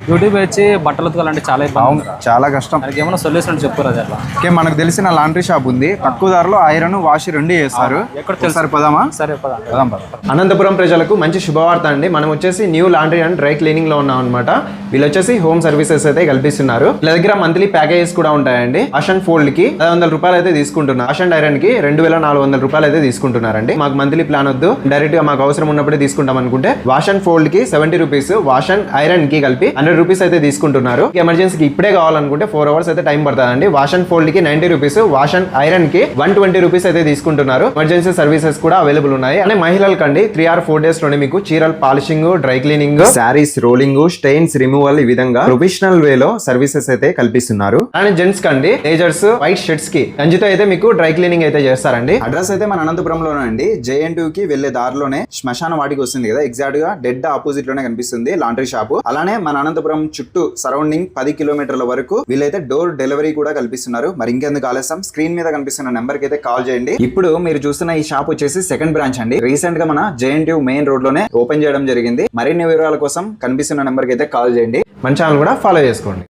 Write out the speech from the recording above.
YouTube వచ్చి బట్టలు ఉతకాలంటే చాలా ఇబ్బంది ఉందిరా. చాలా కష్టం. ఏమైనా సొల్యూషన్ చెప్పురా అట్లా. ఓకే మనకు తెలిసిన లాండ్రీ షాప్ ఉంది. తక్కువ ధరలో ఐరన్ వాష్ రెండు చేస్తారు ఎక్కడ తెలుసు? ఒకసారి పదామా? సరే పద. పదాం పద. అనంతపురం ప్రజలకు మంచి శుభవార్త అండి. మనం వచ్చేసి న్యూ లాండ్రీ అండ్ డ్రై క్లీనింగ్లో ఉన్నాం అనమాట వీళ్ళు వచ్చేసి హోమ్ సర్వీసెస్ అయితే కల్పిస్తున్నారు. వీళ్ళ దగ్గర మంత్లీ ప్యాకేజెస్ కూడా ఉంటాయండి. వాష్ అండ్ ఫోల్డ్కి ఐదు వందల రూపాయలు అయితే తీసుకుంటున్నారు వాష్ అండ్ ఐరన్కి రెండు వేల నాలుగు వందల రూపాయలు అయితే తీసుకుంటున్నారండి. మాకు మంత్లీ ప్లాన్ వద్దు. డైరెక్ట్గా మాకు అవసరం ఉన్నప్పుడే తీసుకుంటాం అనుకుంటే వాష్ అండ్ ఫోల్డ్కి సెవెంటీ రూపీస్ వాష్ అండ్ ఐరన్కి కలిపి హండ్రెడ్ రూపీస్ అయితే తీసుకుంటున్నారు. ఎమర్జెన్సీకి ఇప్పుడే కావాలనుకుంటే ఫోర్ అవర్స్ అయితే టైం పడుతుందండి. వాష్ అండ్ ఫోల్డ్కి నైన్టీ రూపీస్ వాష్ అండ్ ఐరన్కి వన్ ట్వంటీ రూపీస్ అయితే తీసుకుంటున్నారు. ఎమర్జెన్సీ సర్వీసెస్ కూడా అవైలబుల్ ఉన్నాయి. అంటే మహిళలకు అండి త్రీ ఆర్ ఫోర్ డేస్లోనే మీకు చీరలు polishing dry cleaning saris rolling stains removal ఈ విధంగా ప్రొఫెషనల్ వే లో సర్వీసెస్ అయితే కల్పిస్తున్నారు. అండ్ జెంట్స్ కండి లేజర్స్ వైట్ షర్ట్స్కి గంజితో అయితే మీకు డ్రై క్లీనింగ్ అయితే చేస్తారండి. అడ్రస్ అయితే మన అనంతపురంలోనే అండి. జేఎన్కి వెళ్ళే దారిలోనే శ్మశాన వాటికి వస్తుంది కదా. ఎగ్జాక్ట్గా డెడ్ ఆపోజిట్లోనే కనిపిస్తుంది లాండ్రీ షాప్ అలానే మన అనంతపురం చుట్టూ సరౌండింగ్ పది కిలోమీటర్ల వరకు వీళ్ళైతే డోర్ డెలివరీ కూడా కల్పిస్తున్నారు. మరి ఇంకెందుకు ఆలస్యం? స్క్రీన్ మీద కనిపిస్తున్న నెంబర్కి అయితే కాల్ చేయండి. ఇప్పుడు మీరు చూస్తున్న ఈ షాప్ వచ్చేసి సెకండ్ బ్రాంచ్ అండి. రీసెంట్గా మన జేఎన్టీ మెయిన్ రోడ్లోనే ఓపెన్ చేయడం జరిగింది. మరిన్ని వివరాల కోసం కనిపిస్తున్న నెంబర్కి అయితే కాల్ చేయండి. మన ఛానల్ కూడా ఫాలో చేసుకోండి.